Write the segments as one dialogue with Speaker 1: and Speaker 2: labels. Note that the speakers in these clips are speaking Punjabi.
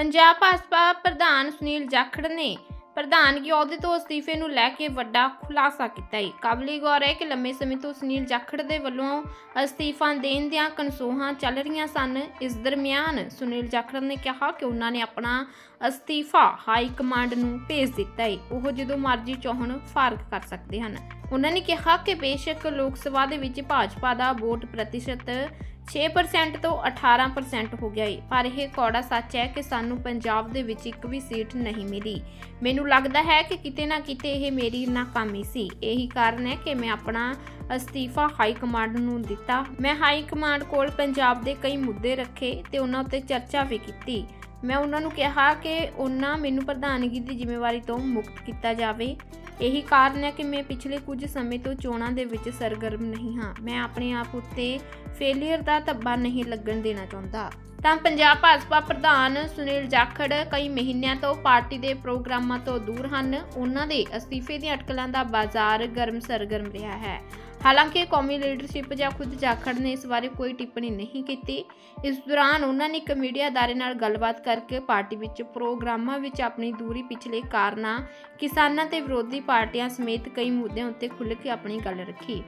Speaker 1: ਪੰਜਾਬ ਭਾਜਪਾ ਪ੍ਰਧਾਨ ਸੁਨੀਲ ਜਾਖੜ ਨੇ ਪ੍ਰਧਾਨਗੀ ਅਹੁਦੇ ਤੋਂ ਅਸਤੀਫੇ ਨੂੰ ਲੈ ਕੇ ਵੱਡਾ ਖੁਲਾਸਾ ਕੀਤਾ ਹੈ। ਕਾਬਲੀ ਗੌਰ ਹੈ ਕਿ ਲੰਮੇ ਸਮੇਂ ਤੋਂ ਸੁਨੀਲ ਜਾਖੜ ਦੇ ਵੱਲੋਂ ਅਸਤੀਫਾ ਦੇਣ ਦੀਆਂ ਕਨਸੋਹਾਂ ਚੱਲ ਰਹੀਆਂ ਸਨ। ਇਸ ਦਰਮਿਆਨ ਸੁਨੀਲ ਜਾਖੜ ਨੇ ਕਿਹਾ ਕਿ ਉਹਨਾਂ ਨੇ ਆਪਣਾ ਅਸਤੀਫਾ ਹਾਈ ਕਮਾਂਡ ਨੂੰ ਭੇਜ ਦਿੱਤਾ ਹੈ। ਉਹ ਜਦੋਂ ਮਰਜ਼ੀ ਚਾਹਣ ਫਾਰਗ ਕਰ ਸਕਦੇ ਹਨ। ਉਹਨਾਂ ਨੇ ਕਿਹਾ ਕਿ ਬੇਸ਼ੱਕ ਲੋਕ ਸਭਾ ਦੇ ਵਿੱਚ ਭਾਜਪਾ ਦਾ ਵੋਟ ਪ੍ਰਤੀਸ਼ਤ 6% ਤੋਂ 18% ਹੋ ਗਿਆ ਏ। ਪਰ ਇਹ ਕੌੜਾ ਸੱਚ ਹੈ ਕਿ ਸਾਨੂੰ ਪੰਜਾਬ ਦੇ ਵਿੱਚ ਇੱਕ ਵੀ ਸੀਟ ਨਹੀਂ ਮਿਲੀ। ਮੈਨੂੰ ਲੱਗਦਾ ਹੈ ਕਿ ਕਿਤੇ ਨਾ ਕਿਤੇ ਇਹ ਮੇਰੀ ਨਾਕਾਮੀ ਸੀ। ਇਹੀ ਕਾਰਨ ਹੈ ਕਿ ਮੈਂ ਆਪਣਾ ਅਸਤੀਫਾ ਹਾਈ ਕਮਾਂਡ ਨੂੰ ਦਿੱਤਾ। ਮੈਂ ਹਾਈ ਕਮਾਂਡ ਕੋਲ ਪੰਜਾਬ ਦੇ ਕਈ ਮੁੱਦੇ ਰੱਖੇ ਤੇ ਉਹਨਾਂ ਉੱਤੇ ਚਰਚਾ ਵੀ ਕੀਤੀ। ਮੈਂ ਉਹਨਾਂ ਨੂੰ ਕਿਹਾ ਕਿ ਉਹਨਾਂ ਮੈਨੂੰ ਪ੍ਰਧਾਨਗੀ ਦੀ ਜ਼ਿੰਮੇਵਾਰੀ ਤੋਂ ਮੁਕਤ ਕੀਤਾ ਜਾਵੇ। ਇਹੀ ਕਾਰਨ ਹੈ ਕਿ ਮੈਂ ਪਿਛਲੇ ਕੁਝ ਸਮੇਂ ਤੋਂ ਚੋਣਾਂ ਦੇ ਵਿੱਚ ਸਰਗਰਮ ਨਹੀਂ ਹਾਂ। ਮੈਂ ਆਪਣੇ ਆਪ ਉੱਤੇ ਫੇਲਿਅਰ ਦਾ ਧੱਬਾ ਨਹੀਂ ਲੱਗਣ ਦੇਣਾ ਚਾਹੁੰਦਾ। ਤਾਂ ਪੰਜਾਬ ਭਾਜਪਾ ਪ੍ਰਧਾਨ ਸੁਨੀਲ ਜਾਖੜ ਕਈ ਮਹੀਨਿਆਂ ਤੋਂ ਪਾਰਟੀ ਦੇ ਪ੍ਰੋਗਰਾਮਾਂ ਤੋਂ ਦੂਰ ਹਨ। ਉਹਨਾਂ ਦੇ ਅਸਤੀਫੇ ਦੀਆਂ ਅਟਕਲਾਂ ਦਾ ਬਾਜ਼ਾਰ ਗਰਮ ਸਰਗਰਮ ਰਿਹਾ ਹੈ। ਹਾਲਾਂਕਿ ਕੌਮੀ ਲੀਡਰਸ਼ਿਪ ਜਾਂ ਖੁਦ ਜਾਖੜ ਨੇ ਇਸ ਬਾਰੇ ਕੋਈ ਟਿੱਪਣੀ ਨਹੀਂ ਕੀਤੀ। ਇਸ ਦੌਰਾਨ ਉਹਨਾਂ ਨੇ ਇੱਕ ਮੀਡੀਆ ਅਦਾਰੇ ਨਾਲ ਗੱਲਬਾਤ ਕਰਕੇ ਪਾਰਟੀ ਵਿੱਚ ਪ੍ਰੋਗਰਾਮਾਂ ਵਿੱਚ ਆਪਣੀ ਦੂਰੀ ਪਿਛਲੇ ਕਾਰਨਾਂ, ਕਿਸਾਨਾਂ ਤੇ ਵਿਰੋਧੀ ਪਾਰਟੀਆਂ ਸਮੇਤ ਕਈ ਮੁੱਦਿਆਂ ਉੱਤੇ ਖੁੱਲ੍ਹ ਕੇ ਆਪਣੀ ਗੱਲ ਰੱਖੀ।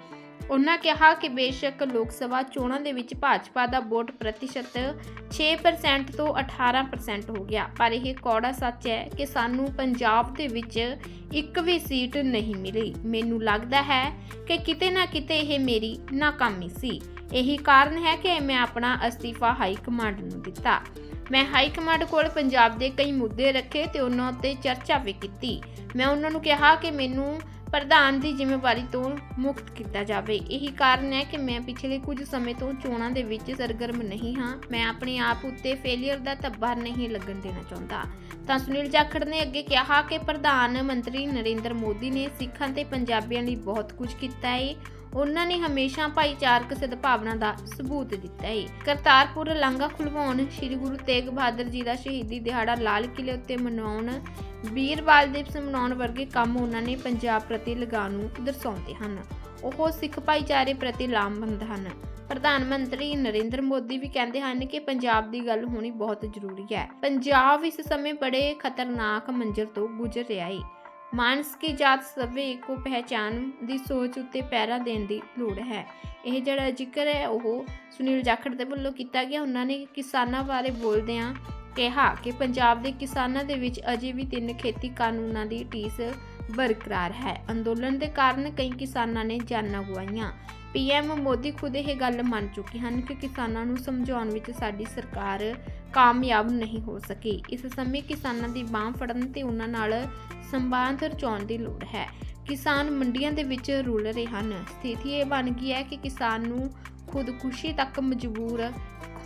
Speaker 1: ਉਹਨਾਂ ਕਿਹਾ ਕਿ ਬੇਸ਼ੱਕ ਲੋਕ ਸਭਾ ਚੋਣਾਂ ਦੇ ਵਿੱਚ ਭਾਜਪਾ ਦਾ ਵੋਟ ਪ੍ਰਤੀਸ਼ਤ 6% ਤੋਂ 18% ਹੋ ਗਿਆ। ਪਰ ਇਹ ਕੌੜਾ ਸੱਚ ਹੈ ਕਿ ਸਾਨੂੰ ਪੰਜਾਬ ਦੇ ਵਿੱਚ ਇੱਕ ਵੀ ਸੀਟ ਨਹੀਂ ਮਿਲੀ। ਮੈਨੂੰ ਲੱਗਦਾ ਹੈ ਕਿ ਕਿਤੇ ਨਾ ਕਿਤੇ ਇਹ ਮੇਰੀ ਨਾਕਾਮੀ ਸੀ। ਇਹੀ ਕਾਰਨ ਹੈ ਕਿ ਮੈਂ ਆਪਣਾ ਅਸਤੀਫਾ ਹਾਈ ਕਮਾਂਡ ਨੂੰ ਦਿੱਤਾ। ਮੈਂ ਹਾਈ ਕਮਾਂਡ ਕੋਲ ਪੰਜਾਬ ਦੇ ਕਈ ਮੁੱਦੇ ਰੱਖੇ ਤੇ ਉਹਨਾਂ ਉੱਤੇ ਚਰਚਾ ਵੀ ਕੀਤੀ। ਮੈਂ ਉਹਨਾਂ ਨੂੰ ਕਿਹਾ ਕਿ ਮੈਨੂੰ ਪ੍ਰਧਾਨ ਦੀ ਜ਼ਿੰਮੇਵਾਰੀ ਤੋਂ ਮੁਕਤ ਕੀਤਾ ਜਾਵੇ। ਇਹੀ ਕਾਰਨ ਹੈ ਕਿ ਮੈਂ ਪਿਛਲੇ ਕੁਝ ਸਮੇਂ ਤੋਂ ਚੋਣਾਂ ਦੇ ਵਿੱਚ ਸਰਗਰਮ ਨਹੀਂ ਹਾਂ। ਮੈਂ ਆਪਣੇ ਆਪ ਉੱਤੇ ਫੇਲਿਅਰ ਦਾ ਧੱਬਾ ਨਹੀਂ ਲੱਗਣ ਦੇਣਾ ਚਾਹੁੰਦਾ। ਤਾਂ ਸੁਨੀਲ ਜਾਖੜ ਨੇ ਅੱਗੇ ਕਿਹਾ ਕਿ ਪ੍ਰਧਾਨ ਮੰਤਰੀ ਨਰਿੰਦਰ ਮੋਦੀ ਨੇ ਸਿੱਖਾਂ ਤੇ ਪੰਜਾਬੀਆਂ ਲਈ ਬਹੁਤ ਕੁਝ ਕੀਤਾ ਹੈ ਉਹਨਾਂ ਨੇ ਹਮੇਸ਼ਾ ਭਾਈਚਾਰਕ ਸਦਭਾਵਨਾ ਦਾ ਸਬੂਤ ਦਿੱਤਾ ਹੈ ਕਰਤਾਰਪੁਰ ਲਾਂਘਾ ਖੁਲਵਾਉਣ ਸ੍ਰੀ ਗੁਰੂ ਤੇਗ ਬਹਾਦਰ ਜੀ ਦਾ ਸ਼ਹੀਦੀ ਦਿਹਾੜਾ ਲਾਲ ਕਿਲੇ ਉੱਤੇ ਮਨਾਉਣ ਵੀਰ ਬਾਲ ਦਿਵਸ ਮਨਾਉਣ ਵਰਗੇ ਕੰਮ ਉਹਨਾਂ ਨੇ ਪੰਜਾਬ ਪ੍ਰਤੀ ਲਗਾਅ ਨੂੰ ਦਰਸਾਉਂਦੇ ਹਨ। ਉਹ ਸਿੱਖ ਭਾਈਚਾਰੇ ਪ੍ਰਤੀ ਲਾਮਬੰਦ ਹਨ। ਪ੍ਰਧਾਨ ਮੰਤਰੀ ਨਰਿੰਦਰ ਮੋਦੀ ਵੀ ਕਹਿੰਦੇ ਹਨ ਕਿ ਪੰਜਾਬ ਦੀ ਗੱਲ ਹੋਣੀ ਬਹੁਤ ਜ਼ਰੂਰੀ ਹੈ। ਪੰਜਾਬ ਇਸ ਸਮੇਂ ਬੜੇ ਖਤਰਨਾਕ ਮੰਜ਼ਰ ਤੋਂ ਗੁਜ਼ਰ ਰਿਹਾ ਹੈ ਮਾਨਸ ਕੀ ਜਾਤ ਸਭੇ ਕੋ ਪਹਿਚਾਨ ਦੀ ਸੋਚ ਉੱਤੇ ਪਹਿਰਾ ਦੇਣ ਦੀ ਲੋੜ ਹੈ। ਇਹ ਜਿਹੜਾ ਜ਼ਿਕਰ ਹੈ, ਉਹ ਸੁਨੀਲ ਜਾਖੜ ਦੇ ਵੱਲੋਂ ਕੀਤਾ ਗਿਆ। ਉਹਨਾਂ ਨੇ ਕਿਸਾਨਾਂ ਬਾਰੇ ਬੋਲਦਿਆਂ ਕਿਹਾ ਕਿ ਪੰਜਾਬ ਦੇ ਕਿਸਾਨਾਂ ਦੇ ਵਿੱਚ ਅਜੇ ਵੀ ਤਿੰਨ ਖੇਤੀ ਕਾਨੂੰਨਾਂ ਦੀ ਟੀਸ ਬਰਕਰਾਰ ਹੈ। ਅੰਦੋਲਨ ਦੇ ਕਾਰਨ ਕਈ ਕਿਸਾਨਾਂ ਨੇ ਜਾਨਾਂ ਗਵਾਈਆਂ। ਪੀਐਮ ਮੋਦੀ ਖੁਦ ਇਹ ਗੱਲ ਮੰਨ ਚੁੱਕੇ ਹਨ ਕਿ ਕਿਸਾਨਾਂ ਨੂੰ ਸਮਝਾਉਣ ਵਿੱਚ ਸਾਡੀ ਸਰਕਾਰ ਕਾਮਯਾਬ ਨਹੀਂ ਹੋ ਸਕੀ। ਇਸ ਸਮੇਂ ਕਿਸਾਨਾਂ ਦੀ ਬਾਹ ਫੜਨ ਤੇ ਉਹਨਾਂ ਨਾਲ ਸੰਵਾਦ ਰਚਾਉਣ ਦੀ ਲੋੜ ਹੈ। ਕਿਸਾਨ ਮੰਡੀਆਂ ਦੇ ਵਿੱਚ ਰੁਲ ਰਹੇ ਹਨ। ਸਥਿਤੀ ਇਹ ਬਣ ਗਈ ਹੈ ਕਿ ਕਿਸਾਨ ਨੂੰ ਖੁਦਕੁਸ਼ੀ ਤੱਕ ਮਜਬੂਰ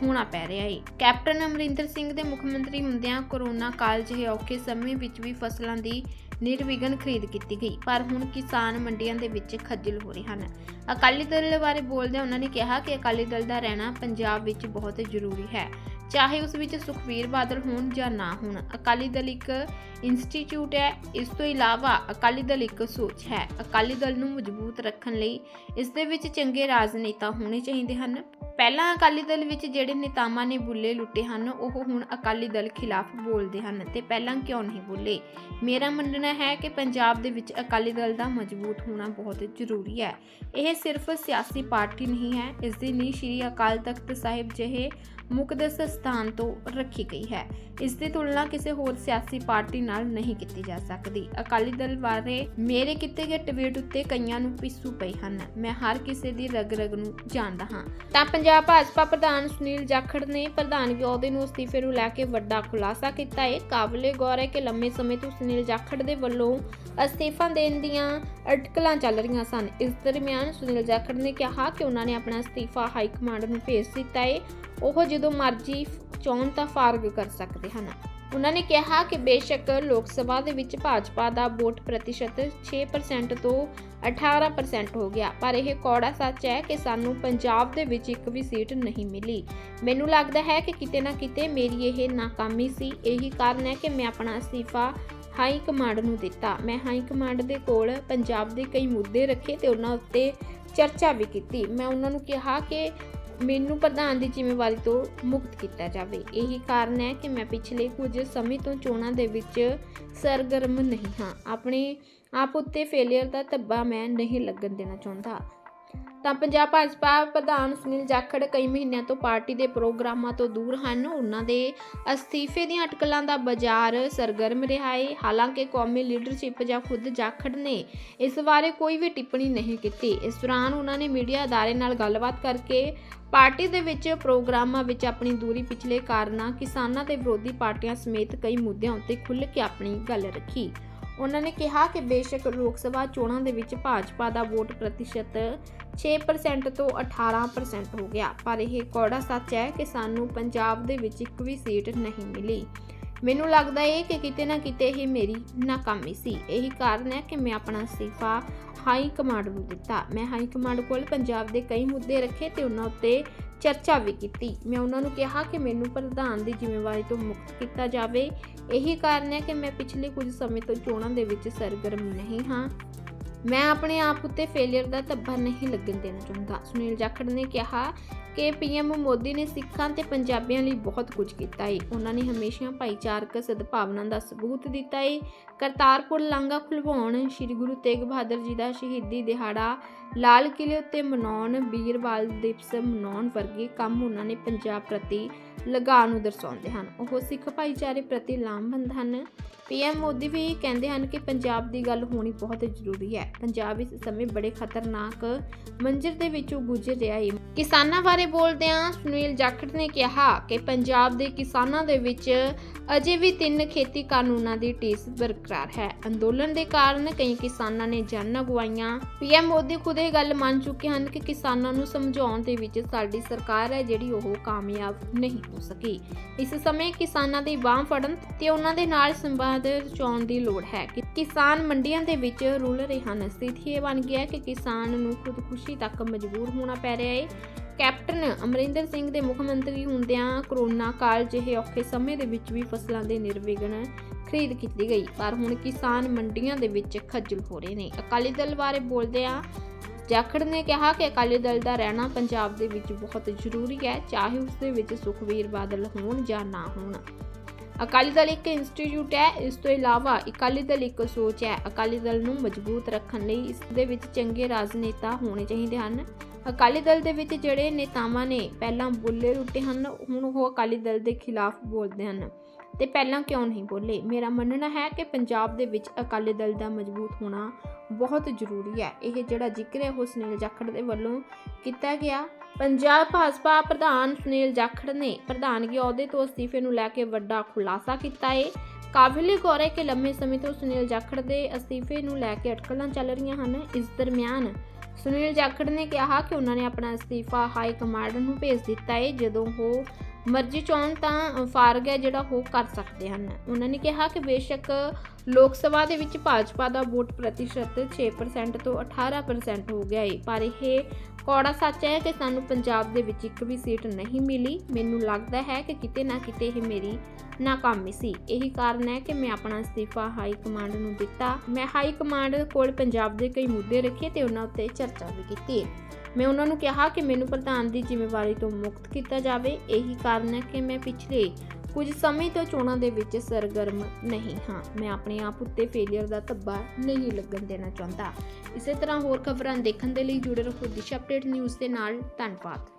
Speaker 1: ਹੋਣਾ ਪੈ ਰਿਹਾ ਹੈ। ਕੈਪਟਨ ਅਮਰਿੰਦਰ ਸਿੰਘ ਦੇ ਮੁੱਖ ਮੰਤਰੀ ਹੁੰਦਿਆਂ ਕੋਰੋਨਾ ਕਾਲ ਜਿਹੇ ਔਖੇ ਸਮੇਂ ਵਿੱਚ ਵੀ ਫਸਲਾਂ ਦੀ ਨਿਰਵਿਘਨ ਖਰੀਦ ਕੀਤੀ ਗਈ, ਪਰ ਹੁਣ ਕਿਸਾਨ ਮੰਡੀਆਂ ਦੇ ਵਿੱਚ ਖੱਜਲ ਹੋ ਰਹੇ ਹਨ। ਅਕਾਲੀ ਦਲ ਬਾਰੇ ਬੋਲਦਿਆਂ ਉਹਨਾਂ ਨੇ ਕਿਹਾ ਕਿ ਅਕਾਲੀ ਦਲ ਦਾ ਰਹਿਣਾ ਪੰਜਾਬ ਵਿੱਚ ਬਹੁਤ ਜ਼ਰੂਰੀ ਹੈ। ਚਾਹੇ ਉਸ ਵਿੱਚ ਸੁਖਵੀਰ ਬਾਦਲ ਹੋਣ ਜਾਂ ਨਾ ਹੋਣ, ਅਕਾਲੀ ਦਲ ਇੱਕ ਇੰਸਟੀਚਿਊਟ ਹੈ, ਇਸ ਤੋਂ ਇਲਾਵਾ ਅਕਾਲੀ ਦਲ ਇੱਕ ਸੋਚ ਹੈ। ਅਕਾਲੀ ਦਲ ਨੂੰ ਮਜ਼ਬੂਤ ਰੱਖਣ ਲਈ ਇਸ ਦੇ ਵਿੱਚ ਚੰਗੇ ਰਾਜਨੇਤਾ ਹੋਣੇ ਚਾਹੀਦੇ ਹਨ। ਪਹਿਲਾਂ ਅਕਾਲੀ ਦਲ ਵਿੱਚ ਜਿਹੜੇ ਨੇਤਾਵਾਂ ਨੇ ਬੁੱਲੇ ਲੁੱਟੇ ਹਨ, ਉਹ ਹੁਣ ਅਕਾਲੀ ਦਲ ਖਿਲਾਫ ਬੋਲਦੇ ਹਨ ਤੇ ਪਹਿਲਾਂ ਕਿਉਂ ਨਹੀਂ ਬੋਲੇ? ਮੇਰਾ ਮੰਨਣਾ ਹੈ ਕਿ ਪੰਜਾਬ ਦੇ ਵਿੱਚ ਅਕਾਲੀ ਦਲ ਦਾ ਮਜ਼ਬੂਤ ਹੋਣਾ ਬਹੁਤ ਜ਼ਰੂਰੀ ਹੈ। ਇਹ ਸਿਰਫ ਸਿਆਸੀ ਪਾਰਟੀ ਨਹੀਂ ਹੈ, ਇਸ ਦੇ ਲਈ ਸ਼੍ਰੀ ਅਕਾਲ ਤਖਤ ਸਾਹਿਬ ਜਿਹੇ ਮੁਕਦਸ ਸਥਾਨ ਤੋਂ ਰੱਖੀ ਗਈ ਹੈ। ਇਸ ਦੀ ਤੁਲਨਾ ਕਿਸੇ ਹੋਰ ਸਿਆਸੀ ਪਾਰਟੀ ਨਾਲ ਨਹੀਂ ਕੀਤੀ ਜਾ ਸਕਦੀ। ਅਕਾਲੀ ਦਲ ਬਾਰੇ ਮੇਰੇ ਕੀਤੇ ਗਏ ਟਵੀਟ ਉੱਤੇ ਕਈਆਂ ਨੂੰ ਪਿੱਸੂ ਪਏ ਹਨ। ਮੈਂ ਹਰ ਕਿਸੇ ਦੀ ਰਗ ਰਗ ਨੂੰ ਜਾਣਦਾ ਹਾਂ। ਤਾਂ ਪੰਜਾਬ ਭਾਜਪਾ ਪ੍ਰਧਾਨ ਸੁਨੀਲ ਜਾਖੜ ਨੇ ਪ੍ਰਧਾਨਗੀ ਅਹੁਦੇ ਨੂੰ ਅਸਤੀਫੇ ਨੂੰ ਲੈ ਕੇ ਵੱਡਾ ਖੁਲਾਸਾ ਕੀਤਾ। ਹੈ ਕਾਬਲੇ ਗੌਰ ਹੈ ਕਿ ਲੰਮੇ ਸਮੇਂ ਤੋਂ ਸੁਨੀਲ ਜਾਖੜ ਦੇ ਵੱਲੋਂ ਅਸਤੀਫਾ ਦੇਣ ਦੀਆਂ ਅਟਕਲਾਂ ਚੱਲ ਰਹੀਆਂ ਸਨ। ਇਸ ਦਰਮਿਆਨ ਸੁਨੀਲ ਜਾਖੜ ਨੇ ਕਿਹਾ ਕਿ ਉਹਨਾਂ ਨੇ ਆਪਣਾ ਅਸਤੀਫਾ ਹਾਈ ਕਮਾਂਡ ਨੂੰ ਭੇਜ ਦਿੱਤਾ ਹੈ। ਉਹ ਜਦੋਂ ਮਰਜ਼ੀ ਚਾਹੁਣ ਤਾਂ ਫਾਰਗ ਕਰ ਸਕਦੇ ਹਨ। ਉਹਨਾਂ ਨੇ ਕਿਹਾ ਕਿ ਬੇਸ਼ੱਕ ਲੋਕ ਸਭਾ ਦੇ ਵਿੱਚ ਭਾਜਪਾ ਦਾ ਵੋਟ ਪ੍ਰਤੀਸ਼ਤ 6% ਤੋਂ 18% ਹੋ ਗਿਆ। ਪਰ ਇਹ ਕੌੜਾ ਸੱਚ ਹੈ ਕਿ ਸਾਨੂੰ ਪੰਜਾਬ ਦੇ ਵਿੱਚ ਇੱਕ ਵੀ ਸੀਟ ਨਹੀਂ ਮਿਲੀ। ਮੈਨੂੰ ਲੱਗਦਾ ਹੈ ਕਿ ਕਿਤੇ ਨਾ ਕਿਤੇ ਮੇਰੀ ਇਹ ਨਾਕਾਮੀ ਸੀ। ਇਹੀ ਕਾਰਨ ਹੈ ਕਿ ਮੈਂ ਆਪਣਾ ਅਸਤੀਫਾ ਹਾਈ ਕਮਾਂਡ ਨੂੰ ਦਿੱਤਾ। ਮੈਂ ਹਾਈ ਕਮਾਂਡ ਦੇ ਕੋਲ ਪੰਜਾਬ ਦੇ ਕਈ ਮੁੱਦੇ ਰੱਖੇ ਤੇ ਉਹਨਾਂ ਉੱਤੇ ਚਰਚਾ ਵੀ ਕੀਤੀ। ਮੈਂ ਉਹਨਾਂ ਨੂੰ ਕਿਹਾ ਕਿ ਮੈਨੂੰ ਪ੍ਰਧਾਨ ਦੀ ਜ਼ਿੰਮੇਵਾਰੀ ਤੋਂ ਮੁਕਤ ਕੀਤਾ ਜਾਵੇ। ਇਹੀ ਕਾਰਨ ਹੈ ਕਿ ਮੈਂ ਪਿਛਲੇ ਕੁਝ ਸਮੇਂ ਤੋਂ ਚੋਣਾਂ ਦੇ ਵਿੱਚ ਸਰਗਰਮ ਨਹੀਂ ਹਾਂ। ਆਪਣੇ ਆਪ ਉੱਤੇ ਫੇਲਿਅਰ ਦਾ ਧੱਬਾ ਮੈਂ ਨਹੀਂ ਲੱਗਣ ਦੇਣਾ ਚਾਹੁੰਦਾ। ਤਾਂ ਪੰਜਾਬ ਭਾਜਪਾ ਪ੍ਰਧਾਨ ਸੁਨੀਲ ਜਾਖੜ ਕਈ ਮਹੀਨਿਆਂ ਤੋਂ ਪਾਰਟੀ ਦੇ ਪ੍ਰੋਗਰਾਮਾਂ ਤੋਂ ਦੂਰ ਹਨ। ਉਹਨਾਂ ਦੇ ਅਸਤੀਫੇ ਦੀਆਂ ਅਟਕਲਾਂ ਦਾ ਬਾਜ਼ਾਰ ਸਰਗਰਮ ਰਿਹਾ ਹੈ ਹਾਲਾਂਕਿ ਕੌਮੀ ਲੀਡਰਸ਼ਿਪ ਜਾਂ ਖੁਦ ਜਾਖੜ ਨੇ ਇਸ ਬਾਰੇ ਕੋਈ ਵੀ ਟਿੱਪਣੀ ਨਹੀਂ ਕੀਤੀ। ਇਸ ਦੌਰਾਨ ਉਹਨਾਂ ਨੇ ਮੀਡੀਆ ਅਦਾਰੇ ਨਾਲ ਗੱਲਬਾਤ ਕਰਕੇ ਪਾਰਟੀ ਦੇ ਵਿੱਚ ਪ੍ਰੋਗਰਾਮਾਂ ਵਿੱਚ ਆਪਣੀ ਦੂਰੀ ਪਿਛਲੇ ਕਾਰਨਾਂ ਕਿਸਾਨਾਂ ਤੇ ਵਿਰੋਧੀ ਪਾਰਟੀਆਂ ਸਮੇਤ ਕਈ ਮੁੱਦਿਆਂ ਉੱਤੇ ਖੁੱਲ੍ਹ ਕੇ ਆਪਣੀ ਗੱਲ ਰੱਖੀ। ਉਹਨਾਂ ਨੇ ਕਿਹਾ ਕਿ ਬੇਸ਼ੱਕ ਲੋਕ ਸਭਾ ਚੋਣਾਂ ਦੇ ਵਿੱਚ ਭਾਜਪਾ ਦਾ ਵੋਟ ਪ੍ਰਤੀਸ਼ਤ 6% ਤੋਂ 18% ਹੋ ਗਿਆ। ਪਰ ਇਹ ਕੌੜਾ ਸੱਚ ਹੈ ਕਿ ਸਾਨੂੰ ਪੰਜਾਬ ਦੇ ਵਿੱਚ ਇੱਕ ਵੀ ਸੀਟ ਨਹੀਂ ਮਿਲੀ। ਮੈਨੂੰ ਲੱਗਦਾ ਹੈ ਕਿ ਕਿਤੇ ਨਾ ਕਿਤੇ ਇਹ ਮੇਰੀ ਨਾਕਾਮੀ ਸੀ। ਇਹੀ ਕਾਰਨ ਹੈ ਕਿ ਮੈਂ ਆਪਣਾ ਅਸਤੀਫਾ ਹਾਈ ਕਮਾਂਡ ਨੂੰ ਦਿੱਤਾ। ਮੈਂ ਹਾਈ ਕਮਾਂਡ ਕੋਲ ਪੰਜਾਬ ਦੇ ਕਈ ਮੁੱਦੇ ਰੱਖੇ ਤੇ ਉਹਨਾਂ ਉੱਤੇ ਚਰਚਾ ਵੀ ਕੀਤੀ। ਮੈਂ ਉਹਨਾਂ ਨੂੰ ਕਿਹਾ ਕਿ ਮੈਨੂੰ ਪ੍ਰਧਾਨ ਦੀ ਜ਼ਿੰਮੇਵਾਰੀ ਤੋਂ ਮੁਕਤ ਕੀਤਾ ਜਾਵੇ। ਇਹੀ ਕਾਰਨ ਹੈ ਕਿ ਮੈਂ ਪਿਛਲੇ ਕੁਝ ਸਮੇਂ ਤੋਂ ਚੋਣਾਂ ਦੇ ਵਿੱਚ ਸਰਗਰਮ ਨਹੀਂ ਹਾਂ। ਮੈਂ ਆਪਣੇ ਆਪ ਉੱਤੇ ਫੇਲਿਅਰ ਦਾ ਧੱਬਾ ਨਹੀਂ ਲੱਗਣ ਦੇਣਾ ਚਾਹੁੰਦਾ। ਸੁਨੀਲ ਜਾਖੜ ਨੇ ਕਿਹਾ ਕਿ ਪੀਐਮ ਮੋਦੀ ਨੇ ਸਿੱਖਾਂ ਤੇ ਪੰਜਾਬੀਆਂ ਲਈ ਬਹੁਤ ਕੁਝ ਕੀਤਾ ਹੈ ਉਹਨਾਂ ਨੇ ਹਮੇਸ਼ਾ ਭਾਈਚਾਰਕ ਸਦਭਾਵਨਾ ਦਾ ਸਬੂਤ ਦਿੱਤਾ ਹੈ ਕਰਤਾਰਪੁਰ ਲਾਂਘਾ ਖੁਲਵਾਉਣ, ਸ੍ਰੀ ਗੁਰੂ ਤੇਗ ਬਹਾਦਰ ਜੀ ਦਾ ਸ਼ਹੀਦੀ ਦਿਹਾੜਾ, ਲਾਲ ਕਿਲ੍ਹੇ ਉੱਤੇ ਮਨਾਉਣ ਵੀਰਵਾਲ ਦਿਵਸ ਮਨਾਉਣ ਵਰਗੇ ਕੰਮ ਉਹਨਾਂ ਨੇ ਪੰਜਾਬ ਪ੍ਰਤੀ ਲਗਾਅ ਨੂੰ ਦਰਸਾਉਂਦੇ ਹਨ। ਉਹ ਸਿੱਖ ਭਾਈਚਾਰੇ ਪ੍ਰਤੀ ਲਾਮਬੰਦ ਹਨ। ਪੀਐਮ ਮੋਦੀ ਵੀ ਕਹਿੰਦੇ ਹਨ ਕਿ ਪੰਜਾਬ ਦੀ ਗੱਲ ਹੋਣੀ ਬਹੁਤ ਜ਼ਰੂਰੀ ਹੈ। ਪੰਜਾਬ ਇਸ ਸਮੇਂ ਬੜੇ ਖਤਰਨਾਕ ਮੰਜ਼ਰ ਦੇ ਵਿੱਚੋਂ ਗੁਜ਼ਰ ਰਿਹਾ ਹੈ। ਕਿਸਾਨਾਂ ਬਾਰੇ ਬੋਲਦਿਆਂ ਸੁਨੀਲ ਜਾਖੜ ਨੇ ਕਿਹਾ ਕਿ ਪੰਜਾਬ ਦੇ ਕਿਸਾਨਾਂ ਦੇ ਵਿੱਚ ਅਜੇ ਵੀ ਤਿੰਨ ਖੇਤੀ ਕਾਨੂੰਨਾਂ ਦੀ ਟੀਸ ਬਰਕਰਾਰ ਹੈ। ਅੰਦੋਲਨ ਦੇ ਕਾਰਨ ਕਈ ਕਿਸਾਨਾਂ ਨੇ ਜਾਨਾਂ ਗਵਾਈਆਂ। ਪੀਐਮ ਮੋਦੀ ਖੁਦ ਇਹ ਗੱਲ ਮੰਨ ਚੁੱਕੇ ਹਨ ਕਿ ਕਿਸਾਨਾਂ ਨੂੰ ਸਮਝਾਉਣ ਦੇ ਵਿੱਚ ਸਾਡੀ ਸਰਕਾਰ ਹੈ ਜਿਹੜੀ ਉਹ ਕਾਮਯਾਬ ਨਹੀਂ ਹੋ ਸਕੀ। ਇਸ ਸਮੇਂ ਕਿਸਾਨਾਂ ਦੀ ਬਾਹ ਫੜਨ ਤੇ ਉਹਨਾਂ ਦੇ ਨਾਲ ਸੰਵਾਦ ਰਚਾਉਣ ਦੀ ਲੋੜ ਹੈ ਕਿ ਕਿਸਾਨ ਮੰਡੀਆਂ ਦੇ ਵਿੱਚ ਰੁਲ ਰਹੇ ਹਨ। ਸਥਿਤੀ ਇਹ ਬਣ ਗਿਆ ਕਿ ਕਿਸਾਨ ਨੂੰ ਖੁਦਕੁਸ਼ੀ ਤੱਕ ਮਜਬੂਰ ਹੋਣਾ ਪੈ ਰਿਹਾ ਹੈ ਕੈਪਟਨ ਅਮਰਿੰਦਰ ਸਿੰਘ ਦੇ ਮੁੱਖ ਮੰਤਰੀ ਹੁੰਦਿਆਂ ਕਰੋਨਾ ਕਾਲ ਜਿਹੇ ਔਖੇ ਸਮੇਂ ਦੇ ਵਿੱਚ ਵੀ ਫਸਲਾਂ ਦੇ ਨਿਰਵਿਘਨ ਖਰੀਦ ਕੀਤੀ ਗਈ। ਪਰ ਹੁਣ ਕਿਸਾਨ ਮੰਡੀਆਂ ਦੇ ਵਿੱਚ ਖੱਜਲ ਹੋ ਰਹੇ ਨੇ। ਅਕਾਲੀ ਦਲ ਬਾਰੇ ਬੋਲਦਿਆਂ ਜਾਖੜ ਨੇ ਕਿਹਾ ਕਿ ਅਕਾਲੀ ਦਲ ਦਾ ਰਹਿਣਾ ਪੰਜਾਬ ਦੇ ਵਿੱਚ ਬਹੁਤ ਜ਼ਰੂਰੀ ਹੈ, ਚਾਹੇ ਉਸ ਦੇ ਵਿੱਚ ਸੁਖਵੀਰ ਬਾਦਲ ਹੋਣ ਜਾਂ ਨਾ ਹੋਣ। ਅਕਾਲੀ ਦਲ ਇੱਕ ਇੰਸਟੀਚਿਊਟ ਹੈ, ਇਸ ਤੋਂ ਇਲਾਵਾ ਅਕਾਲੀ ਦਲ ਇੱਕ ਸੋਚ ਹੈ। ਅਕਾਲੀ ਦਲ ਨੂੰ ਮਜ਼ਬੂਤ ਰੱਖਣ ਲਈ ਇਸ ਦੇ ਵਿੱਚ ਚੰਗੇ ਰਾਜਨੇਤਾ ਹੋਣੇ ਚਾਹੀਦੇ ਹਨ। ਅਕਾਲੀ ਦਲ ਦੇ ਵਿੱਚ ਜਿਹੜੇ ਨੇਤਾਵਾਂ ਨੇ, ਪਹਿਲਾਂ ਬੋਲੇ ਰੁੱਟੇ ਹਨ, ਹੁਣ ਉਹ ਅਕਾਲੀ ਦਲ ਦੇ ਖਿਲਾਫ ਬੋਲਦੇ ਹਨ। ਤੇ ਪਹਿਲਾਂ ਕਿਉਂ ਨਹੀਂ ਬੋਲੇ? ਮੇਰਾ ਮੰਨਣਾ ਹੈ ਕਿ ਪੰਜਾਬ ਦੇ ਵਿੱਚ ਅਕਾਲੀ ਦਲ ਦਾ ਮਜ਼ਬੂਤ ਹੋਣਾ ਬਹੁਤ ਜ਼ਰੂਰੀ ਹੈ। ਇਹ ਜਿਹੜਾ ਜ਼ਿਕਰ ਹੈ, ਉਹ ਸੁਨੀਲ ਜਾਖੜ ਦੇ ਵੱਲੋਂ ਕੀਤਾ ਗਿਆ। ਪੰਜਾਬ ਭਾਜਪਾ ਪ੍ਰਧਾਨ ਸੁਨੀਲ ਜਾਖੜ ਨੇ ਪ੍ਰਧਾਨਗੀ ਅਹੁਦੇ ਤੋਂ ਅਸਤੀਫੇ ਨੂੰ ਲੈ ਕੇ ਵੱਡਾ ਖੁਲਾਸਾ ਕੀਤਾ ਹੈ ਕਾਬਿਲੇ ਗੌਰ ਹੈ ਕਿ ਲੰਮੇ ਸਮੇਂ ਤੋਂ ਸੁਨੀਲ ਜਾਖੜ ਦੇ ਅਸਤੀਫੇ ਨੂੰ ਲੈ ਕੇ ਅਟਕਲਾਂ ਚੱਲ ਰਹੀਆਂ ਹਨ। ਇਸ ਦਰਮਿਆਨ ਸੁਨੀਲ ਜਾਖੜ ਨੇ ਕਿਹਾ ਕਿ ਉਹਨਾਂ ਨੇ ਆਪਣਾ ਅਸਤੀਫਾ ਹਾਈ ਕਮਾਂਡ ਨੂੰ ਭੇਜ ਦਿੱਤਾ ਹੈ ਜਦੋਂ ਉਹ ਮਰਜ਼ੀ ਚਾਹਣ ਤਾਂ ਫਾਰਗ ਹੈ ਜਿਹੜਾ ਉਹ ਕਰ ਸਕਦੇ ਹਨ। ਉਹਨਾਂ ਨੇ ਕਿਹਾ ਕਿ ਬੇਸ਼ੱਕ ਲੋਕ ਸਭਾ ਦੇ ਵਿੱਚ ਭਾਜਪਾ ਦਾ ਵੋਟ ਪ੍ਰਤੀਸ਼ਤ 6% ਤੋਂ 18% ਹੋ ਗਿਆ ਹੈ ਪਰ ਇਹ ਕੌੜਾ ਸੱਚ ਹੈ ਕਿ ਸਾਨੂੰ ਪੰਜਾਬ ਦੇ ਵਿੱਚ ਇੱਕ ਵੀ ਸੀਟ ਨਹੀਂ ਮਿਲੀ। ਮੈਨੂੰ ਲੱਗਦਾ ਹੈ ਕਿ ਕਿਤੇ ਨਾ ਕਿਤੇ ਇਹ ਮੇਰੀ ਨਾਕਾਮੀ ਸੀ। ਇਹੀ ਕਾਰਨ ਹੈ ਕਿ ਮੈਂ ਆਪਣਾ ਅਸਤੀਫਾ ਹਾਈ ਕਮਾਂਡ ਨੂੰ ਦਿੱਤਾ। ਮੈਂ ਹਾਈ ਕਮਾਂਡ ਕੋਲ ਪੰਜਾਬ ਦੇ ਕਈ ਮੁੱਦੇ ਰੱਖੇ ਤੇ ਉਹਨਾਂ ਉੱਤੇ ਚਰਚਾ ਵੀ ਕੀਤੀ। ਮੈਂ ਉਹਨਾਂ ਨੂੰ ਕਿਹਾ ਕਿ ਮੈਨੂੰ ਪ੍ਰਧਾਨ ਦੀ ਜ਼ਿੰਮੇਵਾਰੀ ਤੋਂ ਮੁਕਤ ਕੀਤਾ ਜਾਵੇ। ਇਹੀ ਕਾਰਨ ਹੈ ਕਿ ਮੈਂ ਪਿਛਲੇ ਕੁਝ ਸਮੇਂ ਤੋਂ ਚੋਣਾਂ ਦੇ ਵਿੱਚ ਸਰਗਰਮ ਨਹੀਂ ਹਾਂ। ਮੈਂ ਆਪਣੇ ਆਪ ਉੱਤੇ ਫੇਲਿਅਰ ਦਾ ਧੱਬਾ ਨਹੀਂ ਲੱਗਣ ਦੇਣਾ ਚਾਹੁੰਦਾ। ਇਸੇ ਤਰ੍ਹਾਂ ਹੋਰ ਖਬਰਾਂ ਦੇਖਣ ਦੇ ਲਈ ਜੁੜੇ ਰਹੋ ਦਿਸ਼ਾ ਅਪਡੇਟ ਨਿਊਜ਼ ਦੇ ਨਾਲ। ਧੰਨਵਾਦ।